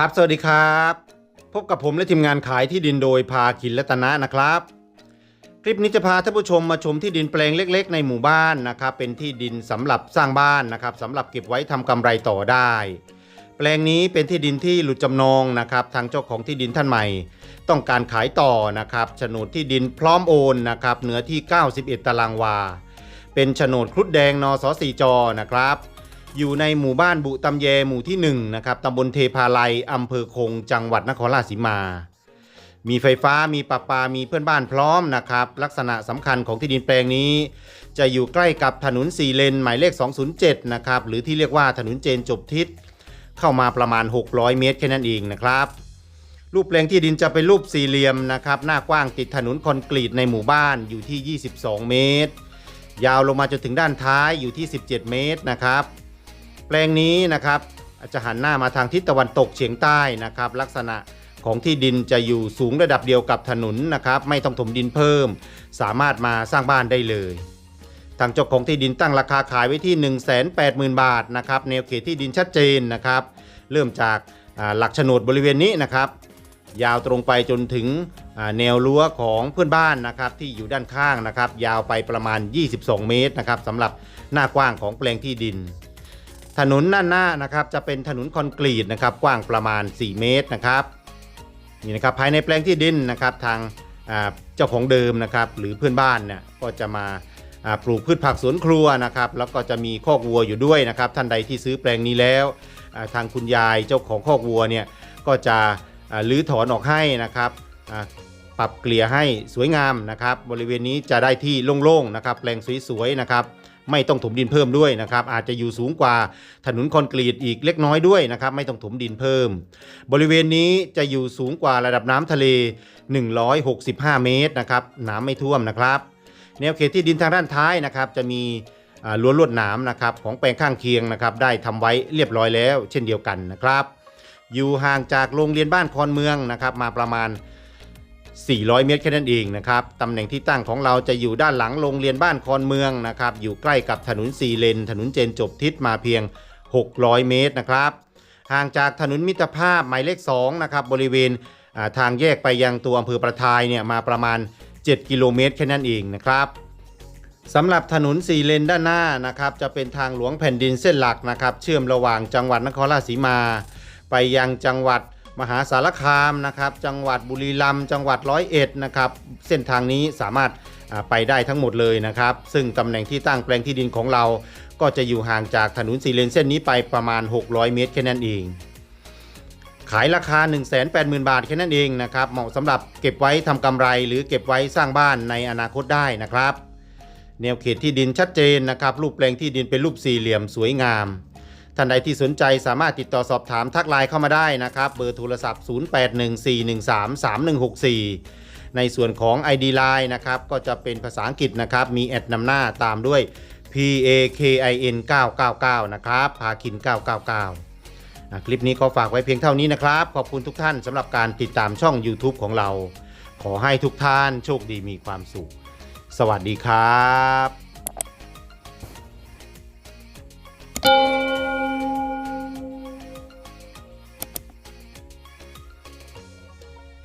ครับ สวัสดีครับ พบกับผมและทีมงานขายที่ดินโดยพาคินและตนะนะครับ คลิปนี้จะพาท่านผู้ชมมาชมที่ดินแปลงเล็ก ๆ ในหมู่บ้านนะครับ เป็นที่ดินสำหรับสร้างบ้านนะครับสำหรับเก็บไว้ทำกำไรต่อได้ แปลงนี้เป็นที่ดินที่หลุดจำนองนะครับ ทางเจ้าของที่ดินท่านใหม่ ต้องการขายต่อนะครับโฉนดที่ดินพร้อมโอนนะครับเนื้อที่ 91 ตารางวา เป็นโฉนดครุฑแดงนสสีจอนะครับ อยู่ในหมู่บ้านบุตำแยหมู่ที่1นะครับตำบลเทพาลัยอำเภอคง จังหวัดนครราชสีมา มีไฟฟ้ามีประปา มีเพื่อนบ้านพร้อมนะครับ ลักษณะสำคัญของที่ดินแปลงนี้ จะอยู่ใกล้กับถนน4เลนหมายเลข 207 นะครับ หรือที่เรียกว่าถนนเจนจบทิศ เข้ามาประมาณ 600 เมตรแค่นั้นเองนะครับรูปแปลงที่ดินจะเป็นรูปสี่เหลี่ยมนะครับ หน้ากว้างติดถนนคอนกรีตในหมู่บ้านอยู่ที่ 22 เมตร ยาวลงมาจนถึงด้านท้ายอยู่ที่ 17 เมตรนะครับ แปลงนี้นะครับจะหันหน้ามาทางทิศตะวันตกเฉียงใต้นะครับ ลักษณะของที่ดินจะอยู่สูงระดับเดียวกับถนนนะครับ ไม่ต้องถมดินเพิ่ม สามารถมาสร้างบ้านได้เลย ทางเจ้าของที่ดินตั้งราคาขายไว้ที่ 180,000 บาทนะครับแนวเขตที่ดินชัดเจนนะครับ เริ่มจากหลักโฉนดบริเวณนี้นะครับ ยาวตรงไปจนถึงแนวรั้วของเพื่อนบ้านนะครับที่อยู่ด้านข้างนะครับ ยาวไปประมาณ 22 เมตรนะครับสำหรับหน้ากว้างของแปลงที่ดิน ถนนด้านหน้านะครับจะเป็นถนนคอนกรีตนะครับกว้างประมาณ 4 เมตรนะครับนี่นะครับภายในแปลงที่ดินนะครับทางเจ้าของเดิมนะครับหรือเพื่อนบ้านเนี่ยก็จะมาปลูกพืชผักสวนครัวนะครับแล้วก็จะมีคอกวัวอยู่ด้วยนะครับท่านใดที่ซื้อแปลงนี้แล้ว ทางคุณยายเจ้าของคอกวัวเนี่ยก็จะรื้อถอนออกให้นะครับปรับเกลี่ยให้สวยงามนะครับบริเวณนี้จะได้ที่โล่งๆนะครับแปลงสวยๆนะครับ ไม่ต้องถมดินเพิ่มด้วยนะครับอาจจะอยู่สูงกว่าถนนคอนกรีตอีกเล็กน้อยด้วยนะครับไม่ต้องถมดินเพิ่ม บริเวณนี้จะอยู่สูงกว่าระดับน้ำทะเล 165 เมตรนะครับน้ำไม่ท่วมนะครับแนวเขตที่ดินทางด้านท้ายนะครับจะมีอ่ารั้วนลวดหนามนะครับของแปลงข้างเคียงนะครับได้ทำไว้เรียบร้อยแล้ว เช่นเดียวกันนะครับ อยู่ห่างจากโรงเรียนบ้านคอนเมืองนะครับมาประมาณ 400 เมตรแค่นั้นเองนะครับตำแหน่งที่ตั้งของเราจะอยู่ด้านหลังโรงเรียนบ้านคอนเมืองนะครับอยู่ใกล้กับถนน4เลน ถนนเจนจบทิศมาเพียง 600 เมตรนะครับห่างจากถนนมิตรภาพหมายเลข2นะครับบริเวณทางแยกไปยังตัวอำเภอประทายเนี่ยมาประมาณ 7 กิโลเมตรแค่นั้นเองนะครับสำหรับถนน4เลนด้านหน้านะครับจะเป็นทางหลวงแผ่นดินเส้นหลักนะครับเชื่อมระหว่างจังหวัดนครราชสีมา ไปยังจังหวัด มหาสารคามนะครับ จังหวัดบุรีรัมย์จังหวัดร้อยเอ็ดนะครับ เส้นทางนี้สามารถไปได้ทั้งหมดเลยนะครับ ซึ่งตำแหน่งที่ตั้งแปลงที่ดินของเรา ก็จะอยู่ห่างจากถนนสีเลนเส้นนี้ไปประมาณ 600 เมตรแค่นั้นเอง ขายราคา 180,000 บาทแค่นั้นเองนะครับ เหมาะสำหรับเก็บไว้ทำกำไรหรือเก็บไว้สร้างบ้านในอนาคตได้นะครับ แนวเขตที่ดินชัดเจนนะครับ รูปแปลงที่ดินเป็นรูปสี่เหลี่ยมสวยงาม ท่านใดที่สนใจสามารถติดต่อสอบถามทักไลน์เข้ามาได้นะครับ เบอร์โทรศัพท์ 0814133164 ในส่วนของ ID Line นะครับ ก็จะเป็นภาษาอังกฤษนะครับ มีแอดนำหน้าตามด้วย P A K I N 999 นะครับ พาคิน 999 คลิปนี้ก็ฝากไว้เพียงเท่านี้นะครับ ขอบคุณทุกท่านสำหรับการติดตามช่อง YouTube ของเรา ขอให้ทุกท่านโชคดีมีความสุข สวัสดีครับ